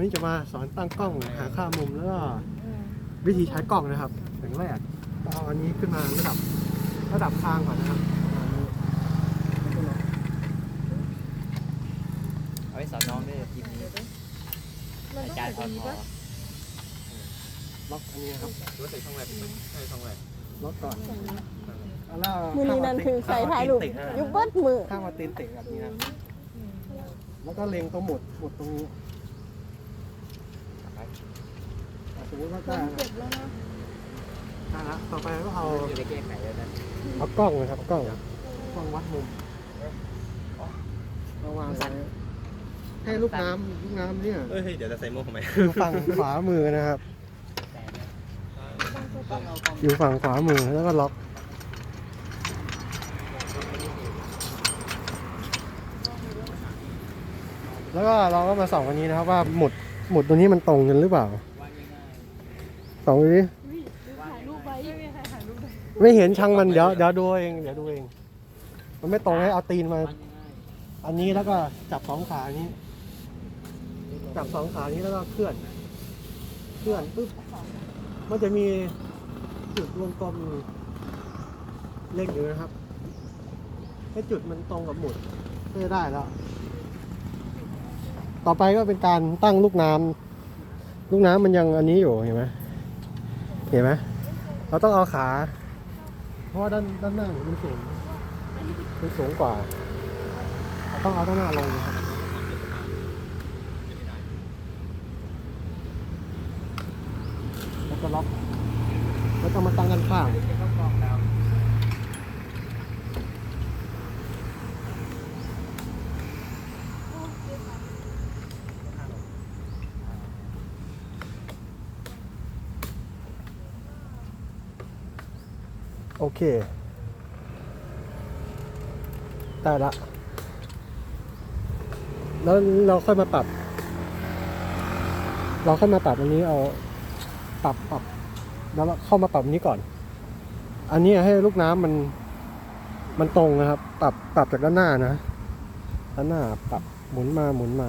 วันนี้จะมาสอนตั้งกล้องหาค่ามุมแล้วก็วิธีใช้กล้องนะครับอย่างแรกก็เอาอันนี้ขึ้นมาระดับระดับทางก่อนนะครับประมาณนี้แล้วก็ล็อกเอาไว้สอนน้องด้วยคลิปนี้อาจารย์พอพอล็อกอันนี้นะครับรู้ใส่ช่องแรกใช่ช่องแรกล็อกก่อนแล้วมือนี้นั่นคือใส่ถ่ายรูปยุบเบิดมือข้างมาตีนเตะแบบนี้นะแล้วก็เล็งตรงหมุดหมุดตรงนี้อะ สมมติว่าได้นะได้ละต่อไปก็เอาอยู่ในแก้ไขแล้วนะเอากล้องนะครับกล้องกล้องวัดมุมระวางไว้ให้ลูกน้ำลูกน้ำเนี่ยเอ้ยเดี๋ยวจะใส่โม่ทำไมอยู่ฝั่งขวามือนะครับ อยู่ฝั่งขวามือแล้วก็ล็อกแล้วก็เราก็มาส่องอันนี้นะครับว่าหมุดหมุดตัวนี้มันตรงกันหรือเปล่า องดูดิถ่ายรูปไว้ไม่มีใครถ่ายรูปเลยไม่เห็นช่างมันเดี๋ยวเดี๋ยวดูเองเดี๋ยวดูเอง มันไม่ตรงให้เอาตีนมาๆว่าง่ายอันนี้แล้วก็จับสองขานี้ จับสองขานี้แล้วก็เคลื่อน เคลื่อนปุ๊บมันจะมีจุดวงกลมเล็กอยู่นะครับ ให้จุดมันตรงกับหมุดก็จะได้แล้ว ต่อไปก็เป็นการตั้งลูกน้ำลูกน้ำมันยังอันนี้อยู่เห็นไหม เห็นไหมเราต้องเอาขา เพราะว่าด้านด้านหน้ามันสูงมันสูงกว่าต้องเอาด้านหน้าลงนะครับแล้วก็ล็อกแล้วก็มาตั้งกันข้าง โอเค ได้ละ แล้วเราค่อยมาปรับ เราค่อยมาปรับอันนี้เอาปรับปรับแล้วเข้ามาปรับอันนี้ก่อน อันนี้ให้ลูกน้ำมัน มันตรงนะครับ ปรับปรับจากด้านหน้านะด้านหน้าปรับหมุนมาหมุนมา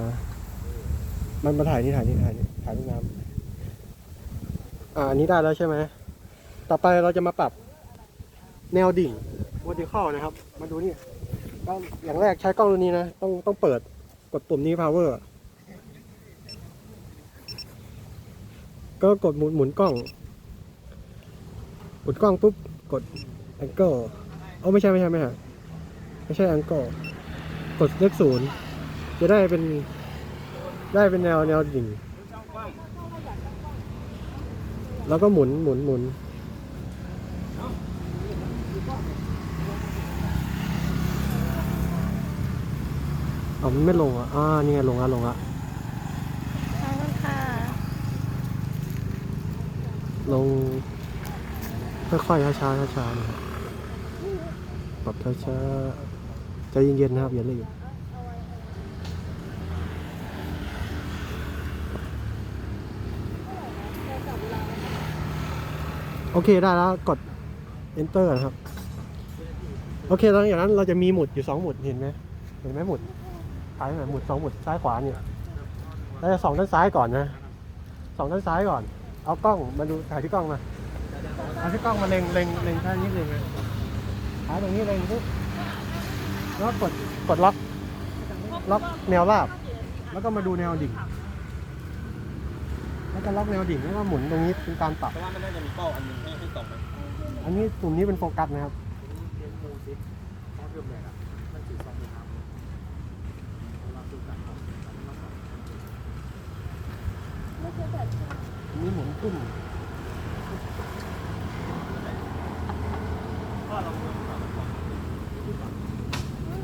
มันมาถ่ายนี่ถ่ายนี่ถ่ายนี่ถ่ายลูกน้ำอ่าอันนี้ได้แล้วใช่ไหมต่อไปเราจะมาปรับ แนวดิ่ง vertical นะครับ มาดูนี่ก็อย่างแรกใช้กล้องตัวนี้นะ ต้องต้องเปิดกดปุ่มนี้ power ก็กดหมุนหมุนกล้องหมุนกล้องปุ๊บกด angle เอาไม่ใช่ไม่ใช่ไม่ใช่ไม่ใช่ angle กดเลขศูนย์จะได้เป็นได้เป็นแนวแนวดิ่ง แล้วก็หมุนหมุนหมุน อ๋อมันไม่ลงอะอ่านี่ไงลงอะลงอะขอบคุณค่ะลง ค่อยๆช้าๆช้าๆนะครับปรับช้าๆใจเย็นๆนะครับอย่ารีบโอเคได้แล้วกด enter นะครับ โอเคหลังจากนั้นเราจะมีหมุดอยู่สองหมุดเห็นไหมเห็นไหมหมุด ซ้ายไหนหมุดสองหมุดซ้ายขวาเนี่ยเราจะส่องด้านซ้ายก่อนนะส่องด้านซ้ายก่อน เอากล้องมาดูถ่ายที่กล้องมาเอาที่กล้องมาเล็งเล็งเล็งแค่นี้เล็งนะถ่ายตรงนี้เล็งปุ๊บแล้วก็กดกดล็อกล็อกแนวราบ แล้วก็มาดูแนวดิ่ง แล้วก็ล็อกแนวดิ่งแล้วก็หมุนตรงนี้เป็นการปรับเพราะว่ามันน่าจะมีเป้าอันหนึงให้ให้ตรงไหมอันนี้กลุ่มนี้เป็นโฟกัสนะครับ อันนี้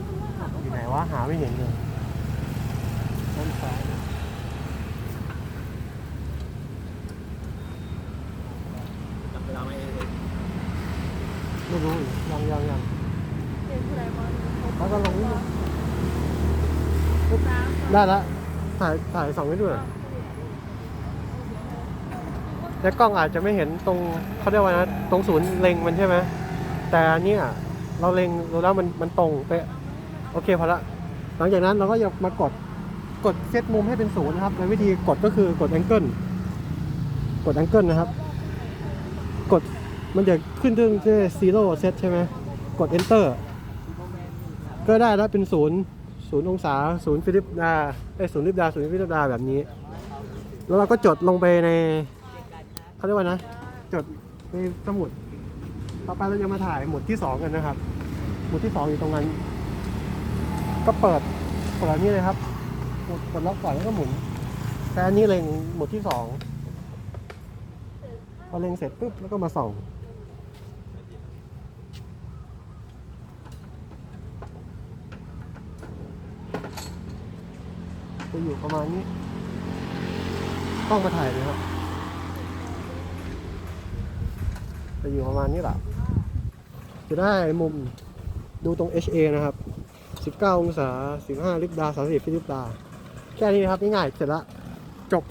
หมุนขึ้นอยู่ไหนวะหาไม่เห็นเลยด้านซ้ายจับเวลาไม่เลยไม่รู้อีกยังยังยังเห็นผู้ใดมาแล้วก็ลงนี่ปุ๊บได้ละถ่ายถ่ายสองไว้ด้วย แต่กล้องอาจจะไม่เห็นตรงเขาเรียกว่านะตรงศูนย์เล็งมันใช่ไหมแต่อันเนี้ยเราเล็งดูแล้วมันมันตรงเป๊ะโอเคพอละหลังจากนั้นเราก็ยังมากดกดเซตมุมให้เป็นศูนย์นะครับโดยวิธีกดก็คือกดแองเกิลกดแองเกิลนะครับ กดมันจะขึ้นเรื่องที่ซีโร่เซตใช่ไหมกด enter ก็ได้แล้วเป็นศูนย์ศูนย์องศาศูนย์ฟิลิปดาไอศูนย์ลิปดาศูนย์ฟิลิปดาแบบนี้ แล้วเราก็จดลงไปใน เขาเรียกว่านะ จดในสมุด ต่อไปเราจะมาถ่ายหมุดที่สองกันนะครับ หมุดที่สองอยู่ตรงนั้น ก็เปิดเปิดนี้เลยครับกดกดล็อกก่อนแล้วก็หมุน แต่อันนี้เล็งหมุดที่สองพอเล็งเสร็จปุ๊บแล้วก็มาส่องจะอยู่ประมาณนี้ ต้องมาถ่ายเลยครับ จะอยู่ประมาณนี้แหละจะได้มุมดูตรง HA นะครับ 19 องศา 15 ลิบดา 30ฟิลิปดา แค่นี้ครับง่ายๆเสร็จละจบ